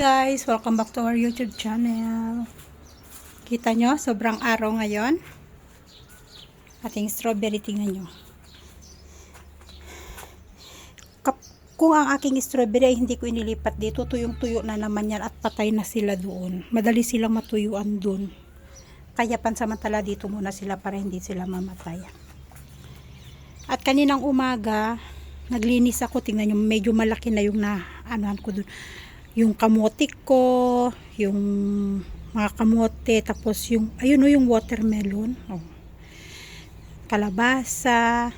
guys! Welcome back to our YouTube channel. Kita nyo, sobrang araw ngayon. Ating strawberry, tingnan nyo. Kap- kung ang aking strawberry ay hindi ko inilipat dito, tuyong-tuyo na naman yan at patay na sila doon. Madali silang matuyuan doon. Kaya pansamantala dito muna sila para hindi sila mamatay. At kaninang umaga, naglinis ako. Tingnan nyo, medyo malaki na yung na, anuhan ko dun. Yung kamote ko, yung mga kamote, tapos yung, ayun o, yung watermelon. Oh. Kalabasa.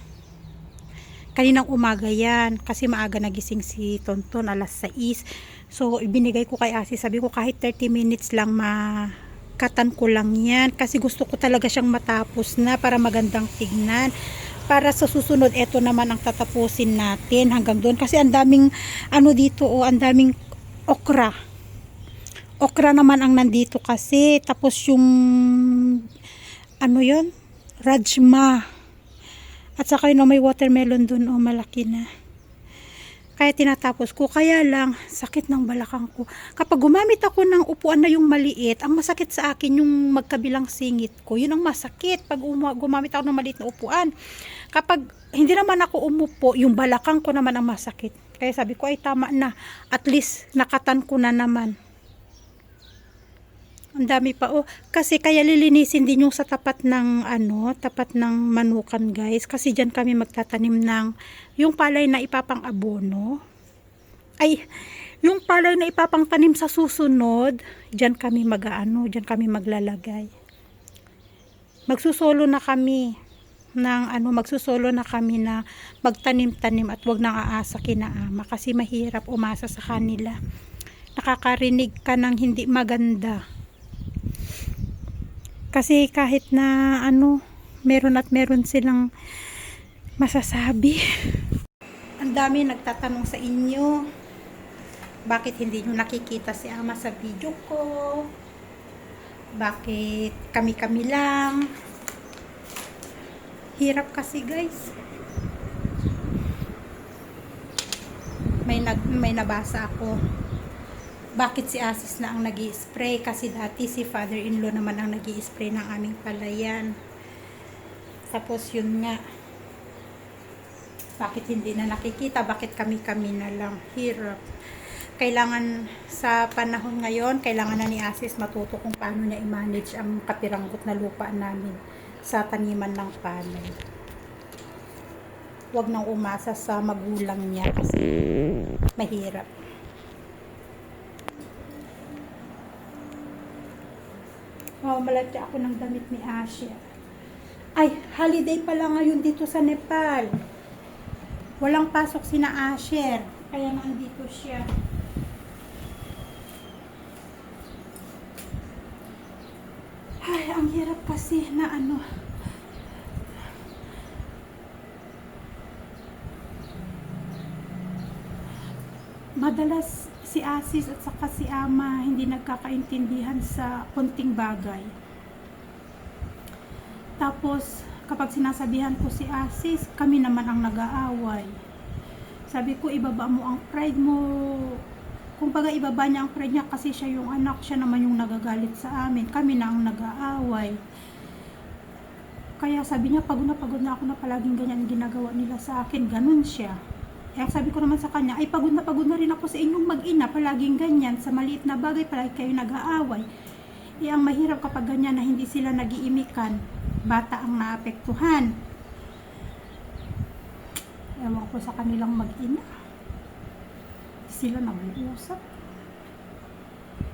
Kaninang umaga yan, kasi maaga nagising si Tonton, alas 6. So, ibinigay ko kay Asi, sabi ko kahit 30 minutes lang ma ko lang yan kasi gusto ko talaga siyang matapos na para magandang tignan para sa susunod eto naman ang tatapusin natin hanggang doon kasi ang daming ano dito o ang daming okra okra naman ang nandito kasi tapos yung ano yon rajma at saka yun o, may watermelon dun o malaki na kaya tinatapos ko. Kaya lang, sakit ng balakang ko. Kapag gumamit ako ng upuan na yung maliit, ang masakit sa akin yung magkabilang singit ko. Yun ang masakit pag uma- gumamit ako ng maliit na upuan. Kapag hindi naman ako umupo, yung balakang ko naman ang masakit. Kaya sabi ko, ay tama na. At least, nakatan ko na naman. Ang dami pa. Oh, kasi kaya lilinisin din yung sa tapat ng ano, tapat ng manukan, guys. Kasi diyan kami magtatanim ng yung palay na ipapang abono. Ay, yung palay na ipapang tanim sa susunod, diyan kami mag-ano, diyan kami maglalagay. Magsusolo na kami ng ano, magsusolo na kami na magtanim-tanim at wag nang aasa kina ama kasi mahirap umasa sa kanila. Nakakarinig ka ng hindi maganda. Kasi kahit na ano, meron at meron silang masasabi. Ang dami nagtatanong sa inyo, bakit hindi nyo nakikita si Ama sa video ko? Bakit kami-kami lang? Hirap kasi guys. May, nag, may nabasa ako. Bakit si Asis na ang nag spray kasi dati si father-in-law naman ang nag spray ng aming palayan. Tapos yun nga. Bakit hindi na nakikita? Bakit kami-kami na lang? Hirap. Kailangan sa panahon ngayon kailangan na ni Asis matuto kung paano niya i-manage ang kapiranggot na lupa namin sa taniman ng palay wag nang umasa sa magulang niya kasi mahirap Mamamalati ako ng damit ni Asher. Ay, holiday pala ngayon dito sa Nepal. Walang pasok si na Asher. Kaya nandito siya. Ay, ang hirap kasi na ano. Madalas si Asis at saka si Ama hindi nagkakaintindihan sa konting bagay. Tapos, kapag sinasabihan ko si Asis, kami naman ang nag-aaway. Sabi ko, ibaba mo ang pride mo. Kung baga ibaba niya ang pride niya kasi siya yung anak, siya naman yung nagagalit sa amin. Kami na ang nag-aaway. Kaya sabi niya, pagod na pagod na ako na palaging ganyan ginagawa nila sa akin. Ganun siya. Kaya sabi ko naman sa kanya, ay pagod na pagod na rin ako sa inyong mag-ina, palaging ganyan, sa maliit na bagay, palagi kayo nag-aaway. Eh, ang mahirap kapag ganyan na hindi sila nag-iimikan, bata ang naapektuhan. Ewan ko sa kanilang mag-ina. Sila nag-uusap.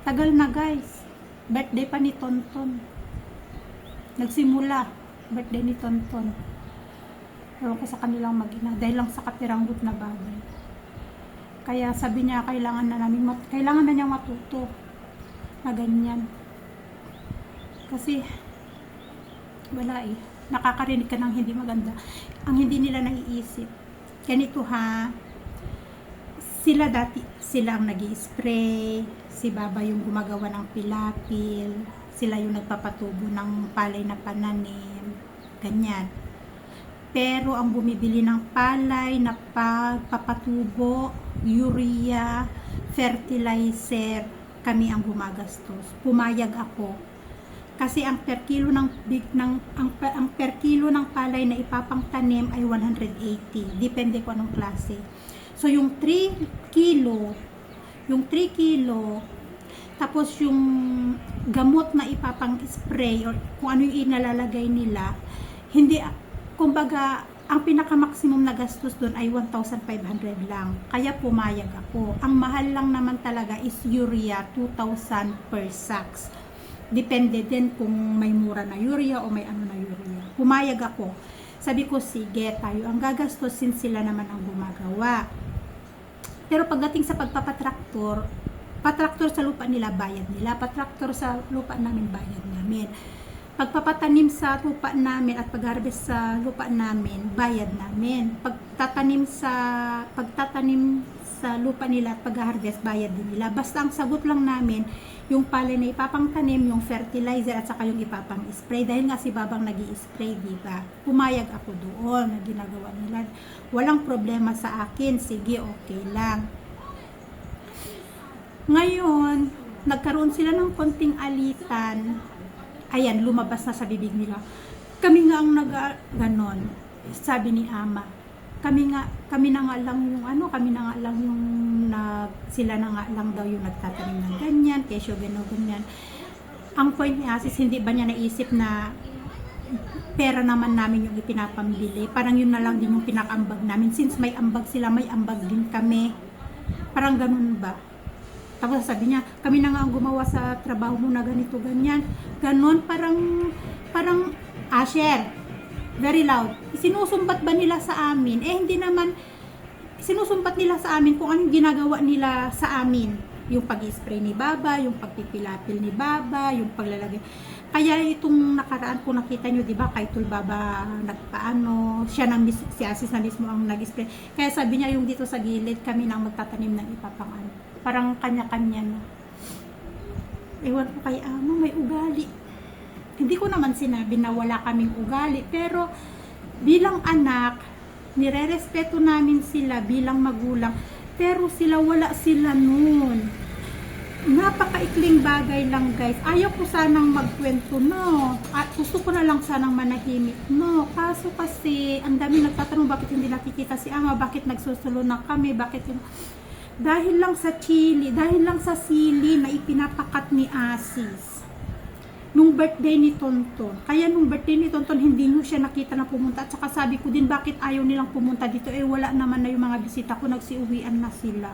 Tagal na guys. Birthday pa ni Tonton. Nagsimula. Birthday ni Tonton. Ewan ko sa kanilang mag-ina dahil lang sa kapiranggot na bagay. Kaya sabi niya kailangan na namin mat kailangan na niya matuto na ganyan. Kasi wala eh. Nakakarinig ka ng hindi maganda. Ang hindi nila naiisip. Ganito ha. Sila dati, sila ang nag spray Si Baba yung gumagawa ng pilapil. Sila yung nagpapatubo ng palay na pananim. Ganyan. Pero ang bumibili ng palay na pagpapatubo, urea, fertilizer, kami ang gumagastos. Pumayag ako. Kasi ang per kilo ng big ng ang, ang per kilo ng palay na ipapangtanim ay 180. Depende kung anong klase. So yung 3 kilo, yung 3 kilo tapos yung gamot na ipapang-spray or kung ano yung inalalagay nila, hindi, kumbaga, ang pinaka-maximum na gastos doon ay 1,500 lang. Kaya pumayag ako. Ang mahal lang naman talaga is urea, 2,000 per sacks. Depende din kung may mura na urea o may ano na urea. Pumayag ako. Sabi ko, sige, tayo ang gagastosin sila naman ang gumagawa. Pero pagdating sa pagpapatraktor, patraktor sa lupa nila bayad nila, patraktor sa lupa namin bayad namin. Pagpapatanim sa lupa namin at pag-harvest sa lupa namin, bayad namin. Pagtatanim sa pagtatanim sa lupa nila at pag-harvest, bayad din nila. Basta ang sagot lang namin, yung palay na ipapangtanim, yung fertilizer at saka yung ipapang-spray. Dahil nga si Babang nag spray di ba? Pumayag ako doon na ginagawa nila. Walang problema sa akin, sige, okay lang. Ngayon, nagkaroon sila ng konting alitan. Ayan, lumabas na sa bibig nila. Kami nga ang nag ganon. Sabi ni Ama. Kami nga, kami na nga lang yung ano, kami na nga lang yung nag, sila na nga lang daw yung nagtatanim ng ganyan, kesyo gano'n, ganyan. Ang point ni Asis, hindi ba niya naisip na pera naman namin yung ipinapambili. Parang yun na lang din yung pinakambag namin. Since may ambag sila, may ambag din kami. Parang ganun ba? Tapos sabi niya, kami na nga ang gumawa sa trabaho mo na ganito, ganyan. Ganon, parang, parang, Asher, very loud. Sinusumbat ba nila sa amin? Eh, hindi naman, sinusumbat nila sa amin kung anong ginagawa nila sa amin. Yung pag-spray ni Baba, yung pagpipilapil ni Baba, yung paglalagay. Kaya itong nakaraan kung nakita nyo, di ba, kay Tul Baba nagpaano, siya na mis- si Asis na mismo ang nag-spray. Kaya sabi niya yung dito sa gilid, kami na magtatanim ng ipapang ano. Parang kanya-kanya na. Ewan ko kay Ama, may ugali. Hindi ko naman sinabi na wala kaming ugali, pero bilang anak, nire-respeto namin sila bilang magulang, pero sila wala sila noon. Napakaikling bagay lang guys. Ayaw ko sanang magkwento no. At gusto ko na lang sanang manahimik no. Kaso kasi, ang dami nagtatanong bakit hindi nakikita si Ama, bakit nagsusulo na kami, bakit yun. Dahil lang sa chili, dahil lang sa sili na ipinapakat ni Asis nung birthday ni Tonton. Kaya nung birthday ni Tonton, hindi nyo siya nakita na pumunta. At saka sabi ko din, bakit ayaw nilang pumunta dito? Eh, wala naman na yung mga bisita ko, nagsiuwian na sila.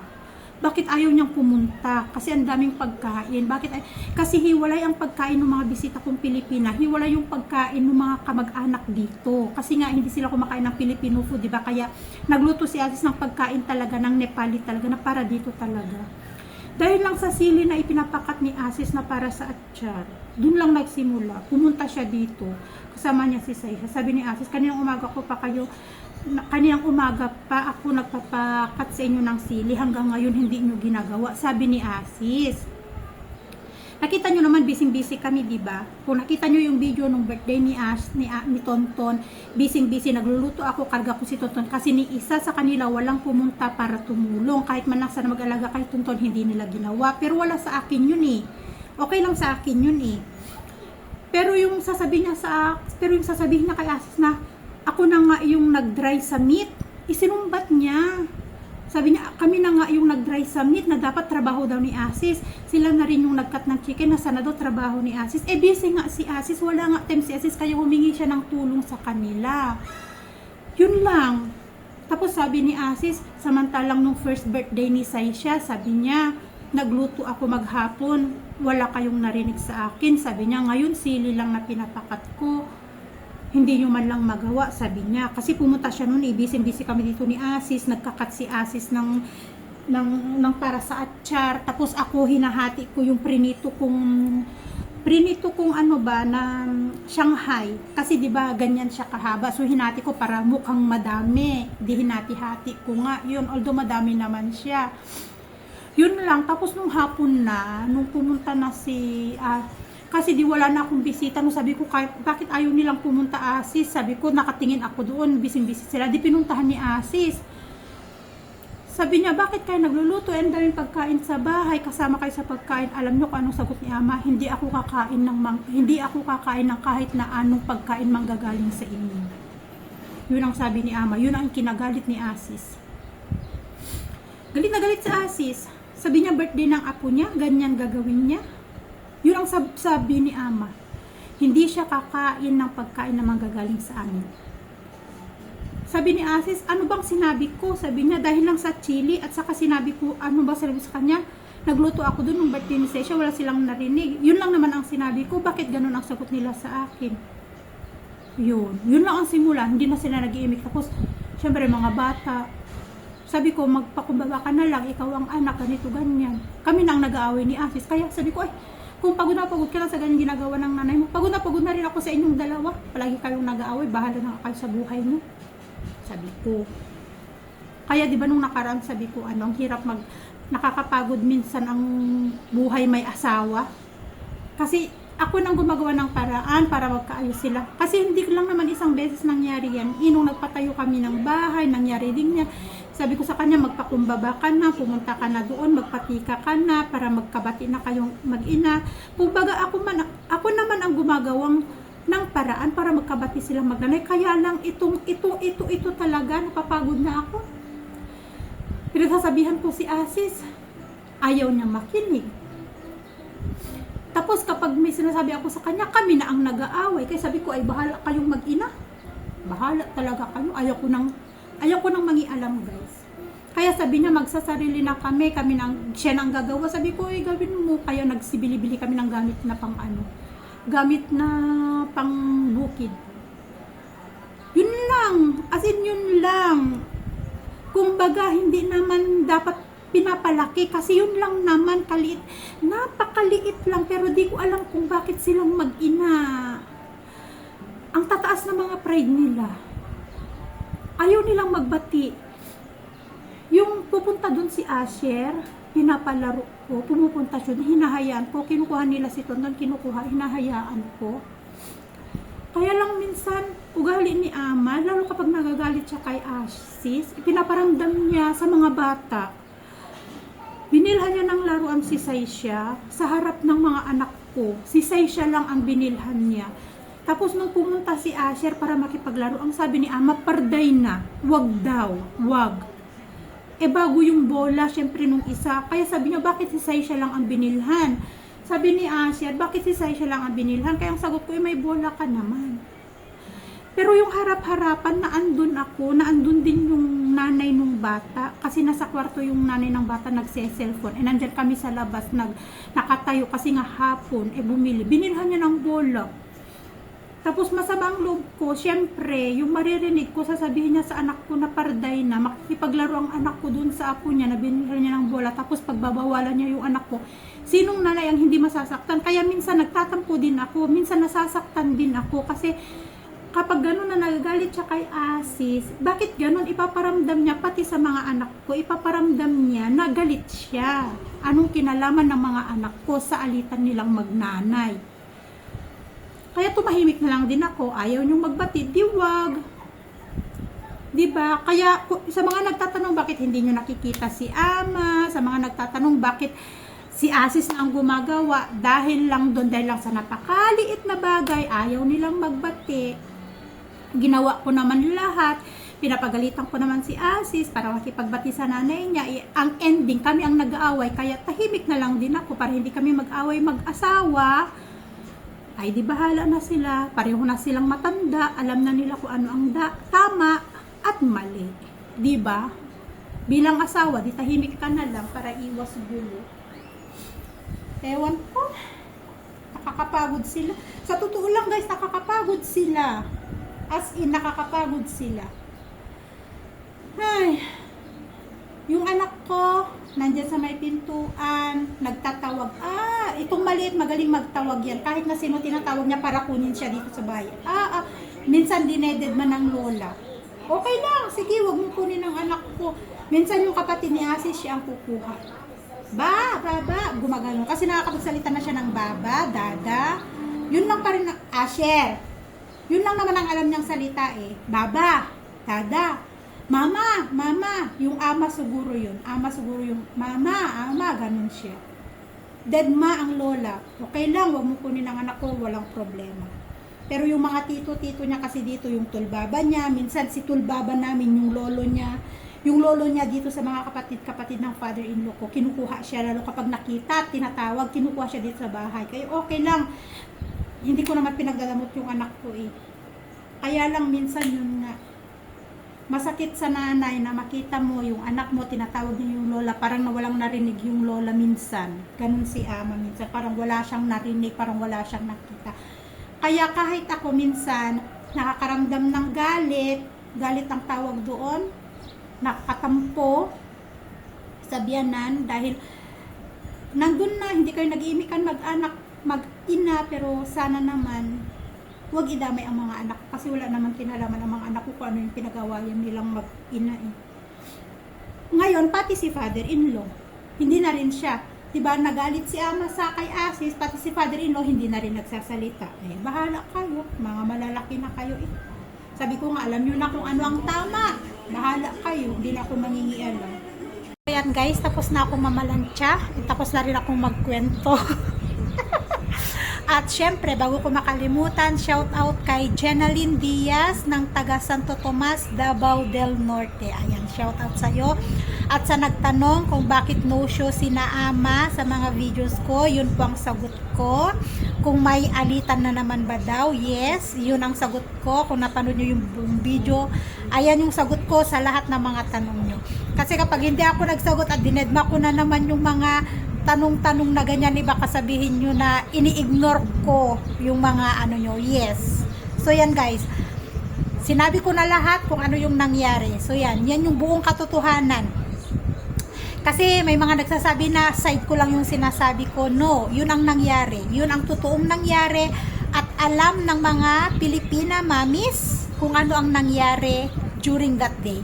Bakit ayaw niyang pumunta? Kasi ang daming pagkain. Bakit ay Kasi hiwalay ang pagkain ng mga bisita kong Pilipina. Hiwalay yung pagkain ng mga kamag-anak dito. Kasi nga, hindi sila kumakain ng Filipino food, di ba? Kaya nagluto si Asis ng pagkain talaga, ng Nepali talaga, na para dito talaga. Dahil lang sa sili na ipinapakat ni Asis na para sa atchar, dun lang nagsimula. Pumunta siya dito. Kasama niya si Saisha. Sabi ni Asis, kaninang umaga ko pa kayo, na- kaninang umaga pa ako nagpapakat sa inyo ng sili. Hanggang ngayon hindi nyo ginagawa. Sabi ni Asis. Nakita nyo naman, busy-busy kami, di ba? Kung nakita nyo yung video nung birthday ni Ash, ni, A- ni Tonton, busy-busy, nagluluto ako, karga ko si Tonton. Kasi ni isa sa kanila, walang pumunta para tumulong. Kahit man nasa na mag-alaga kay Tonton, hindi nila ginawa. Pero wala sa akin yun eh. Okay lang sa akin yun eh. Pero yung sasabihin niya sa, pero yung sasabihin niya kay Asis na, ako na nga yung nag-dry sa meat, isinumbat niya. Sabi niya, kami na nga yung nag-dry sa meat na dapat trabaho daw ni Asis. Sila na rin yung nag-cut ng chicken na sana daw trabaho ni Asis. Eh, busy nga si Asis. Wala nga time si Asis kaya humingi siya ng tulong sa kanila. Yun lang. Tapos sabi ni Asis, samantalang nung first birthday ni Saisha, sabi niya, nagluto ako maghapon, wala kayong narinig sa akin. Sabi niya, ngayon sili lang na pinapakat ko hindi nyo man lang magawa, sabi niya. Kasi pumunta siya noon, ibisi-bisi kami dito ni Asis, nagkakat si Asis ng, ng, ng para sa atchar. Tapos ako, hinahati ko yung prinito kong, prinito kong ano ba, na Shanghai. Kasi di ba ganyan siya kahaba. So hinati ko para mukhang madami. Di hinati-hati ko nga. Yun, although madami naman siya. Yun lang. Tapos nung hapon na, nung pumunta na si, ah, kasi di wala na akong bisita. No, sabi ko, kahit, bakit ayaw nilang pumunta Asis? Sabi ko, nakatingin ako doon, bising-bising sila. Di pinuntahan ni Asis. Sabi niya, bakit kayo nagluluto? Ang daming pagkain sa bahay, kasama kayo sa pagkain. Alam niyo kung anong sagot ni Ama? Hindi ako kakain ng mang, hindi ako kakain ng kahit na anong pagkain manggagaling sa inyo. Yun ang sabi ni Ama. Yun ang kinagalit ni Asis. Galit na galit sa Asis. Sabi niya, birthday ng apo niya, ganyan gagawin niya. Yun ang sab- sabi ni Ama. Hindi siya kakain ng pagkain na manggagaling sa amin. Sabi ni Asis, ano bang sinabi ko? Sabi niya, dahil lang sa chili at saka sinabi ko, ano ba sabi sa kanya? Nagluto ako dun nung birthday ni Sesha, wala silang narinig. Yun lang naman ang sinabi ko, bakit ganun ang sagot nila sa akin? Yun, yun lang ang simula, hindi na sila nag-iimik. Tapos, syempre mga bata, sabi ko, magpakumbaba ka na lang, ikaw ang anak, ganito, ganyan. Kami nang nag-aaway ni Asis. Kaya sabi ko, ay, kung pagod na pagod ka lang sa ganyan ginagawa ng nanay mo, pagod na pagod na rin ako sa inyong dalawa. Palagi kayong nag-aaway, bahala na kayo sa buhay mo. Sabi ko. Kaya di ba nung nakaraan sabi ko, ano, ang hirap mag, nakakapagod minsan ang buhay may asawa. Kasi ako nang gumagawa ng paraan para magkaayos sila. Kasi hindi lang naman isang beses nangyari yan. Inong nagpatayo kami ng bahay, nangyari din yan. Sabi ko sa kanya, magpakumbaba ka na, pumunta ka na doon, magpatika ka na, para magkabati na kayong mag-ina. Kumbaga ako, man, ako naman ang gumagawang ng paraan para magkabati sila magnanay. Kaya lang itong, ito, ito, ito talaga, napapagod na ako. Pinagsasabihan ko si Asis, ayaw niya makinig. Tapos kapag may sinasabi ako sa kanya, kami na ang nag-aaway. Kaya sabi ko, ay bahala kayong mag-ina. Bahala talaga kayo. Ayaw ko nang, ayaw ko nang mangialam guys. Kaya sabi niya, magsasarili na kami, kami nang, siya nang gagawa. Sabi ko, ay gawin mo. Kaya nagsibili-bili kami ng gamit na pang ano. Gamit na pang bukid. Yun lang. As in, yun lang. Kumbaga, hindi naman dapat pinapalaki kasi yun lang naman kaliit. Napakaliit lang pero di ko alam kung bakit silang mag-ina. Ang tataas na mga pride nila. Ayaw nilang magbati. Yung pupunta dun si Asher, pinapalaro ko, pumupunta siya, hinahayaan ko, kinukuha nila si Tonton, kinukuha, hinahayaan ko. Kaya lang minsan, ugali ni Ama, lalo kapag nagagalit siya kay Asis, ipinaparamdam niya sa mga bata. Binilhan niya ng laruan si Saisha sa harap ng mga anak ko. Si Saisha lang ang binilhan niya. Tapos nung pumunta si Asher para makipaglaro, ang sabi ni Ama, parday na. Wag daw, wag. Eh bago yung bola, syempre nung isa. Kaya sabi niya, bakit si Saisha lang ang binilhan? Sabi ni Asher, bakit si Saisha lang ang binilhan? Kaya ang sagot ko, eh, may bola ka naman. Pero yung harap-harapan na andun ako, na andun din yung nanay nung bata. Kasi nasa kwarto yung nanay ng bata nagse-cellphone. Eh nandyan kami sa labas, nag, nakatayo kasi nga hapon, eh bumili. Binilhan niya ng bola. Tapos masamang loob ko, syempre, yung maririnig ko, sasabihin niya sa anak ko na parday na, makikipaglaro ang anak ko dun sa apo niya, na binilhan niya ng bola, tapos pagbabawalan niya yung anak ko, sinong nanay ang hindi masasaktan? Kaya minsan nagtatampo din ako, minsan nasasaktan din ako, kasi kapag gano'n na nagagalit siya kay Asis, bakit gano'n ipaparamdam niya pati sa mga anak ko, ipaparamdam niya na galit siya. Anong kinalaman ng mga anak ko sa alitan nilang magnanay? Kaya tumahimik na lang din ako, ayaw niyong magbati, di wag. Di ba? Kaya sa mga nagtatanong bakit hindi niyo nakikita si Ama, sa mga nagtatanong bakit si Asis na ang gumagawa dahil lang doon dahil lang sa napakaliit na bagay, ayaw nilang magbati. Ginawa ko naman lahat. Pinapagalitan ko naman si Asis para makipagbati sa nanay niya. Ang ending, kami ang nag-aaway. Kaya tahimik na lang din ako para hindi kami mag-away mag-asawa. Ay di bahala na sila. Pareho na silang matanda. Alam na nila kung ano ang da- tama at mali. Di ba? Bilang asawa, di tahimik ka na lang para iwas gulo. Ewan ko. Nakakapagod sila. Sa totoo lang guys, nakakapagod sila. As in, nakakapagod sila. Ay, yung anak ko, nandyan sa may pintuan, nagtatawag. Ah, itong maliit, magaling magtawag yan. Kahit na sino tinatawag niya para kunin siya dito sa bahay. Ah, ah, minsan dineded man ng lola. Okay lang, sige, wag mo kunin ang anak ko. Minsan yung kapatid ni Asis, siya ang kukuha. Ba, baba, gumagano. Kasi nakakapagsalita na siya ng baba, dada. Yun lang pa rin, Asher. Yun lang naman ang alam niyang salita eh. Baba, dada. Mama, mama, yung ama siguro yun. Ama siguro yung, mama, ama, ganun siya. Dead ma ang lola. Okay lang, wag mo kunin ang anak ko, walang problema. Pero yung mga tito-tito niya kasi dito, yung tulbaba niya, minsan si tulbaba namin, yung lolo niya, yung lolo niya dito sa mga kapatid-kapatid ng father-in-law ko, kinukuha siya, lalo kapag nakita, tinatawag, kinukuha siya dito sa bahay. Kaya okay lang, hindi ko naman pinagdalamot yung anak ko eh. Kaya lang minsan yun nga, masakit sa nanay na makita mo yung anak mo, tinatawag niya yung lola, parang nawalang narinig yung lola minsan. Ganun si ama minsan, parang wala siyang narinig, parang wala siyang nakita. Kaya kahit ako minsan, nakakaramdam ng galit, galit ang tawag doon, nakatampo, sabianan, dahil nandun na, hindi kayo nag-iimikan mag-anak, mag-ina, pero sana naman, huwag idamay ang mga anak kasi wala naman kinalaman ang mga anak ko kung ano yung pinagawayan nilang mag-ina eh. Ngayon, pati si father-in-law, hindi na rin siya. Diba, nagalit si ama sa kay Asis, pati si father-in-law, hindi na rin nagsasalita. Eh, bahala kayo, mga malalaki na kayo eh. Sabi ko nga, alam nyo na kung ano ang tama. Bahala kayo, hindi na ako mangingialam. Ayan guys, tapos na ako mamalantya. Tapos na rin akong magkwento. At syempre, bago ko makalimutan, shout out kay Jenaline Diaz ng taga Santo Tomas, Davao del Norte. Ayan, shout out sa iyo. At sa nagtanong kung bakit no show si Naama sa mga videos ko, yun po ang sagot ko. Kung may alitan na naman ba daw, yes, yun ang sagot ko. Kung napanood nyo yung video, ayan yung sagot ko sa lahat ng mga tanong nyo. Kasi kapag hindi ako nagsagot at dinedma ko na naman yung mga tanong-tanong na ganyan, iba kasabihin nyo na ini-ignore ko yung mga ano nyo. Yes. So yan guys. Sinabi ko na lahat kung ano yung nangyari. So yan, yan yung buong katotohanan. Kasi may mga nagsasabi na side ko lang yung sinasabi ko. No, yun ang nangyari. Yun ang totoong nangyari at alam ng mga Pilipina mamis kung ano ang nangyari during that day.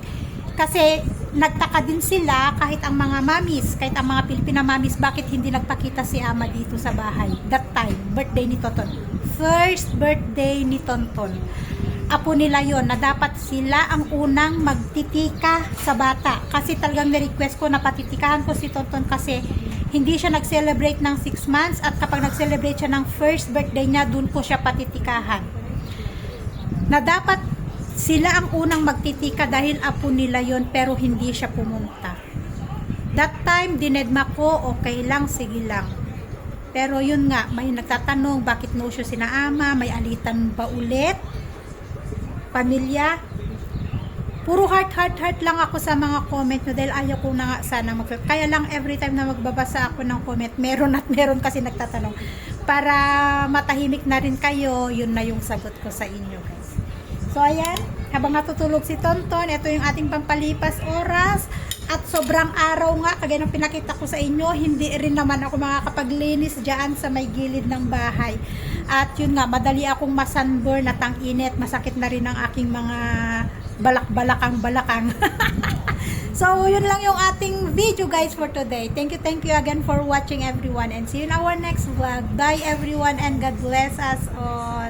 Kasi nagtaka din sila kahit ang mga mamis, kahit ang mga Pilipina mamis, bakit hindi nagpakita si Ama dito sa bahay. That time, birthday ni Tonton. First birthday ni Tonton. Apo nila yon na dapat sila ang unang magtitika sa bata. Kasi talagang na-request ko na patitikahan ko si Tonton kasi hindi siya nag-celebrate ng 6 months at kapag nag-celebrate siya ng first birthday niya, dun ko siya patitikahan. Na dapat sila ang unang magtitika dahil apo nila yon pero hindi siya pumunta. That time, dinedma ko, okay lang, sige lang. Pero yun nga, may nagtatanong, bakit no siya sinaama, may alitan ba ulit? Pamilya? Puro heart, heart, heart lang ako sa mga comment nyo dahil ayaw ko na nga sana mag Kaya lang every time na magbabasa ako ng comment, meron at meron kasi nagtatanong. Para matahimik na rin kayo, yun na yung sagot ko sa inyo. So ayan, habang natutulog si Tonton, ito yung ating pampalipas oras. At sobrang araw nga, kagaya ng pinakita ko sa inyo, hindi rin naman ako makakapaglinis dyan sa may gilid ng bahay. At yun nga, madali akong masunburn at ang init, masakit na rin ang aking mga balak-balakang-balakang. so, yun lang yung ating video guys for today. Thank you, thank you again for watching everyone and see you in our next vlog. Bye everyone and God bless us all.